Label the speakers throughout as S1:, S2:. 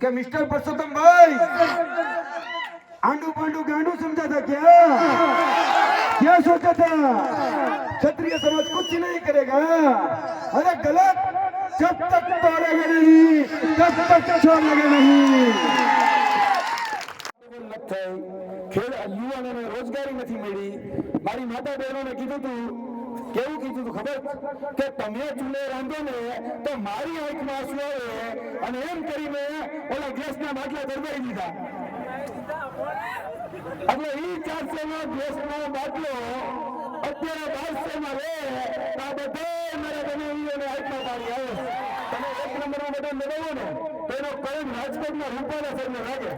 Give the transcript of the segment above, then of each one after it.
S1: કે મિસ્ટર પરસોત્તમભાઈ આંડુ પાંડુ ગાંડુ સમજાતા ક્યાં? ક્યાં સોચતા? ક્ષત્રિય સમાજ કુછ નહીં કરેગા. અરે ગલત जब तक तोड़ेंगे नहीं तब तक छोड़ेंगे નહીં. ખેડ, યુવાનોને રોજગારી નથી મળી. મારી માતા બહેનોને કીધું હતું કેવું કીધું તું ખબર? કે તમે ચૂલે રાંધો ને, તો મારી આંખમાં આંસુ આવે? અને એમ કરીને ઓલા ગેસના બાટલા દરબાઈ દીધા. એટલે ઈ ચારસો નો ગેસનો બાટલો અત્યારે બારસો માં રે આ બધા મારા બનેવીઓને આંખમાં પાડી આવે તમે એક નંબરમાં બધા મેળવો ને, તો એનો કરંટ રાજકોટના રૂપાલા સાહેબને લાગે.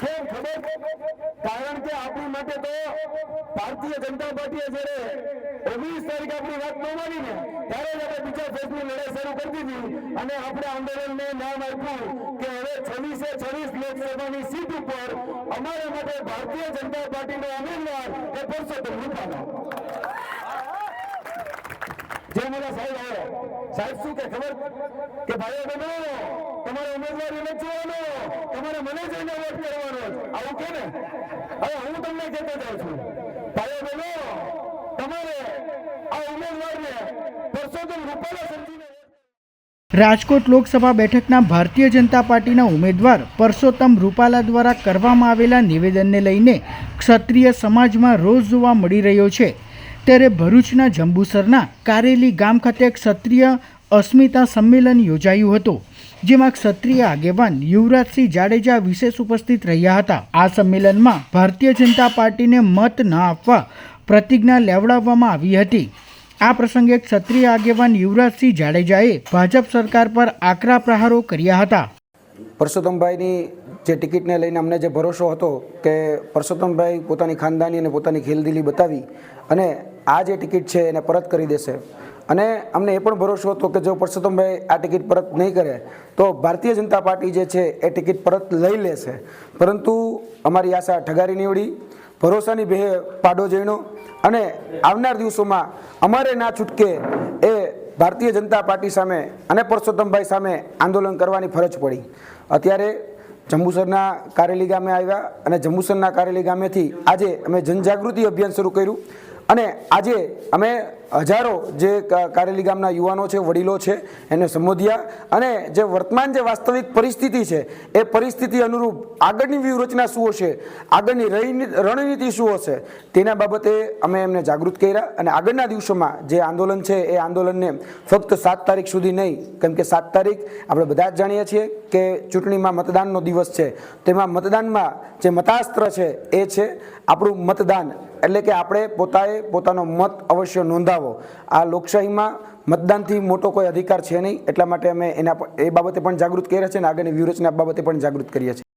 S1: કેમ ખબર કારણ કે આપણી માટે તો ભારતીય જનતા પાર્ટીએ જયારે ઓગણીસ તારીખ આપણી વાત ન માની ને ત્યારે જ આપણે બીજા ફેસની લડાઈ શરૂ કરી દીધી અને આપણે આંદોલનને નામ આપ્યું કે હવે છવ્વીસે છવ્વીસ લોકસભાની સીટ ઉપર અમારા માટે ભારતીય જનતા પાર્ટીનો ઉમેદવાર એ પરસોત્તમ રૂપાલા જે મારા સાહેબ આવ્યો સાહેબ, શું કે ખબર? કે ભાઈઓ બહેનો તમારે ઉમેદવારી એને જોવાનો, તમારે મને જઈને વોટ કરવાનો આવું કે ને હવે હું તમને કહેતો જાઉં છું.
S2: રાજકોટ લોકસભા બેઠકના ભારતીય જનતા પાર્ટીના ઉમેદવાર પરસોત્તમ રૂપાલા દ્વારા કરવામાં આવેલા નિવેદનને લઈને ક્ષત્રિય સમાજમાં રોષ જોવા મળી રહ્યો છે. ત્યારે ભરૂચના જંબુસરના કારેલી ગામ ખાતે ક્ષત્રિય અસ્મિતા સંમેલન યોજાયું હતું, જેમાં ક્ષત્રિય આગેવાન યુવરાજસિંહ જાડેજા વિશેષ ઉપસ્થિત રહ્યા હતા. આ સંમેલનમાં ભારતીય જનતા પાર્ટીને મત ન આપવા પ્રતિજ્ઞા લેવડાવવામાં આવી હતી. આ પ્રસંગે ક્ષત્રિય આગેવાન યુવરાજસિંહ જાડેજાએ ભાજપ સરકાર પર આકરા પ્રહારો કર્યા હતા.
S3: પરસોત્તમભાઈની જે ટિકિટને લઈને અમને જે ભરોસો હતો કે પરસોત્તમભાઈ પોતાની ખાનદાની અને પોતાની ખેલદિલી બતાવી અને આ જે ટિકિટ છે એને પરત કરી દેશે અને અમને એ પણ ભરોસો હતો કે જો પરસોત્તમભાઈ આ ટિકિટ પરત નહીં કરે, તો ભારતીય જનતા પાર્ટી જે છે એ ટિકિટ પરત લઈ લેશે. પરંતુ અમારી આશા ઠગારી નીવડી, ભરોસાની ભે પાડો જઈનો અને આવનાર દિવસોમાં અમારે ના છૂટકે એ ભારતીય જનતા પાર્ટી સામે અને પરસોત્તમભાઈ સામે આંદોલન કરવાની ફરજ પડી. અત્યારે જંબુસરના કારેલી ગામે આવ્યા અને જંબુસરના કારેલી ગામેથી આજે અમે જનજાગૃતિ અભિયાન શરૂ કર્યું અને આજે અમે હજારો જે કારેલી ગામના યુવાનો છે, વડીલો છે, એને સંબોધ્યા અને જે વર્તમાન જે વાસ્તવિક પરિસ્થિતિ છે, એ પરિસ્થિતિ અનુરૂપ આગળની વ્યૂહરચના શું હશે, આગળની રણની- રણનીતિ શું હશે, તેના બાબતે અમે એમને જાગૃત કર્યા અને આગળના દિવસોમાં જે આંદોલન છે, એ આંદોલનને ફક્ત સાત તારીખ સુધી નહીં, કેમ કે સાત તારીખ આપણે બધા જ જાણીએ છીએ કે ચૂંટણીમાં મતદાનનો દિવસ છે. તેમાં મતદાનમાં જે મતાસ્ત્ર છે, એ છે આપણું મતદાન. એટલે કે આપણે પોતાએ પોતાનો મત અવશ્ય નોંધાવો. આ લોકશાહીમાં મતદાનથી મોટો કોઈ અધિકાર છે નહીં, એટલા માટે અમે એના એ બાબતે પણ જાગૃત કર્યા છે અને આગળની વ્યૂહરચના બાબતે પણ જાગૃત કરીએ છીએ.